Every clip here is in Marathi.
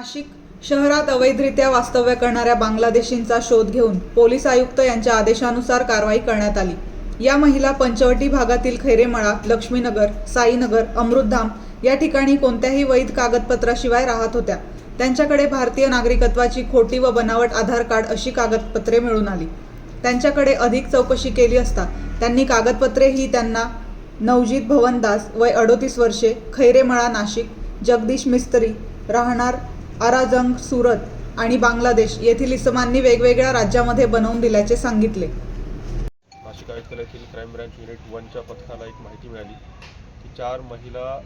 नाशिक शहरात अवैधरित्या वास्तव्य करणाऱ्या बांगलादेशींचा शोध घेऊन पोलीस आयुक्त यांच्या आदेशानुसार कारवाई करण्यात आली. या महिला पंचवटी भागातील खैरेमळा लक्ष्मीनगर साईनगर अमृतधाम या ठिकाणी कोणत्याही वैध कागदपत्राशिवाय राहत होत्या. त्यांच्याकडे भारतीय नागरिकत्वाची खोटी व बनावट आधार कार्ड अशी कागदपत्रे मिळून आली. त्यांच्याकडे अधिक चौकशी केली असता त्यांनी कागदपत्रे ही त्यांना नवजीत भवनदास वय अडोतीस वर्षे खैरेमळा नाशिक जगदीश मिस्त्री राहणार आराजंग सुरत आणि बांगलादेश येथील इसमांनी वेगवेगळ्या राज्यामध्ये बनवून दिल्याचे सांगितले. नाशिक आयुक्तालयातील क्राईम ब्रँच युनिट वनच्या पथकाला एक माहिती मिळाली की चार महिला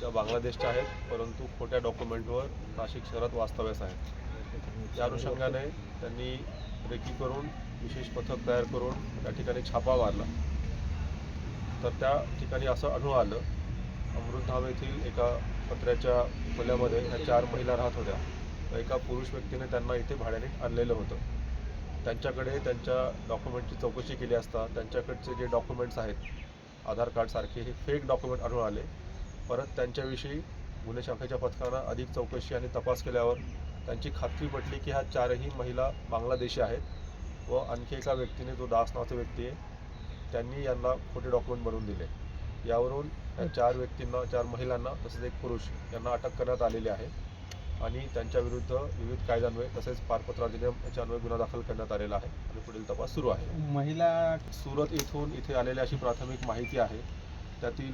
त्या बांगलादेशच्या आहेत परंतु खोट्या डॉक्युमेंटवर नाशिक शहरात वास्तव्यास आहेत. त्या अनुषंगाने त्यांनी रेकी करून विशेष पथक तयार करून त्या ठिकाणी छापा मारला. तर त्या ठिकाणी असं आढळून आलं अमृतधाम येथील एका पत्र्याच्या खोल्यामध्ये ह्या चार महिला राहत होत्या. एका पुरुष व्यक्तीने त्यांना इथे भाड्याने आणलेलं होतं. त्यांच्याकडे त्यांच्या डॉक्युमेंटची चौकशी केली असता त्यांच्याकडचे जे डॉक्युमेंट्स आहेत आधार कार्डसारखे हे फेक डॉक्युमेंट आढळून आले. परत त्यांच्याविषयी गुन्हे शाखेच्या पथकानं अधिक चौकशी आणि तपास केल्यावर त्यांची खात्री पटली की ह्या चारही महिला बांगलादेशी आहेत व आणखी एका व्यक्तीने जो दास नावाचा व्यक्ती आहे त्यांनी यांना खोटे डॉक्युमेंट बनवून दिले. यावरून चार व्यक्तींना चार महिलांना तसेच एक पुरुष यांना अटक करण्यात आलेली आहे. आणि त्यांच्याविरुद्ध विविध कायद्यान्वये तसेच पारपत्र अधिनियम याच्यान्वये गुन्हा दाखल करण्यात आलेला आहे. आणि पुढील तपास सुरू आहे. महिला सुरत येथून इथे आलेली अशी प्राथमिक माहिती आहे. त्यातील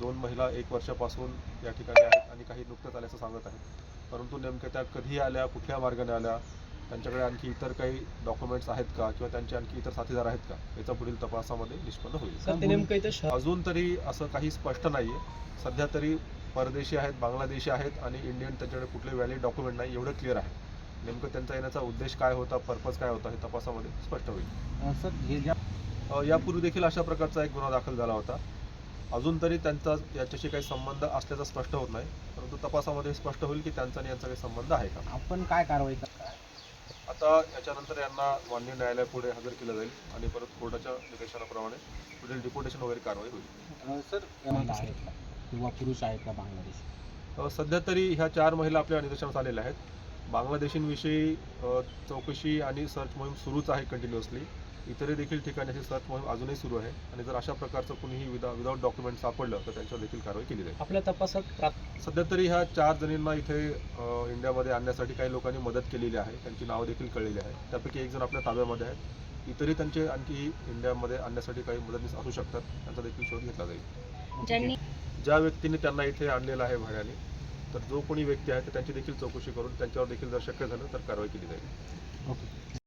दोन महिला एक वर्षापासून या ठिकाणी आहेत आणि काही नुकत्याच आल्याचं सांगत आहेत. परंतु नेमक्या त्या कधी आल्या कुठल्या मार्गाने आल्या त्यांच्याकडे आणखी इतर काही डॉक्युमेंट्स आहेत का? किंवा त्यांचे आणखी इतर साथीदार आहेत का? याचा पुढील तपासामध्ये निष्पन्न होईल. अजून तरी असं काही स्पष्ट नाही आहे सध्या तरी परदेशी आहेत बांगलादेशी आहेत आणि इंडियन त्यांच्याकडे कुठले व्हॅलिड डॉक्युमेंट नाही एवढं क्लिअर आहे. नेमकं त्यांचा येण्याचा उद्देश काय होता पर्पज काय होता हे तपासामध्ये स्पष्ट होईल. सर हे ज्या यापूर्वी देखील अशा प्रकारचा एक गुन्हा दाखल झाला होता. अजून तरी त्यांचा याच्याशी काही संबंध असल्याचा स्पष्ट होत नाही. परंतु तपासामध्ये स्पष्ट होईल की त्यांचा आणि यांचा काही संबंध आहे का? आपण काय कारवाई करता आता याच्यानंतर यांना मान्य न्यायालयापुढे हजर केलं जाईल आणि परत कोर्टाच्या निर्देशनाप्रमाणे पुढील डिपोटेशन वगैरे कारवाई होईल. सर किंवा पुरुष आहेत का बांगलादेश? सध्या तरी ह्या चार महिला आपल्या निदर्शनास आलेल्या आहेत. बांगलादेशींविषयी चौकशी आणि सर्च मोहीम सुरूच आहे कंटिन्युअसली इतरही देखील ठिकाणी अशी सर्च मोहीम अजूनही सुरू आहे. आणि जर अशा प्रकारचं कुणीही विदा विदाऊट डॉक्युमेंट सापडलं तर त्यांच्यावर देखील कारवाई केली जाईल आपल्या तपासात सध्या तरी ह्या चार जणींना इथे इंडियामध्ये आणण्यासाठी काही लोकांनी मदत केलेली आहे. त्यांची नावं देखील कळलेली आहे त्यापैकी एक जण आपल्या ताब्यामध्ये आहे इतरही त्यांचे आणखी इंडियामध्ये आणण्यासाठी काही मदतनीस असू शकतात. त्यांचा देखील शोध घेतला जाईल. ज्या व्यक्तीने त्यांना इथे आणलेलं आहे भाड्याने तर जो कोणी व्यक्ती आहे तर त्यांची देखील चौकशी करून त्यांच्यावर देखील जर शक्य झालं तर कारवाई केली जाईल. ओके.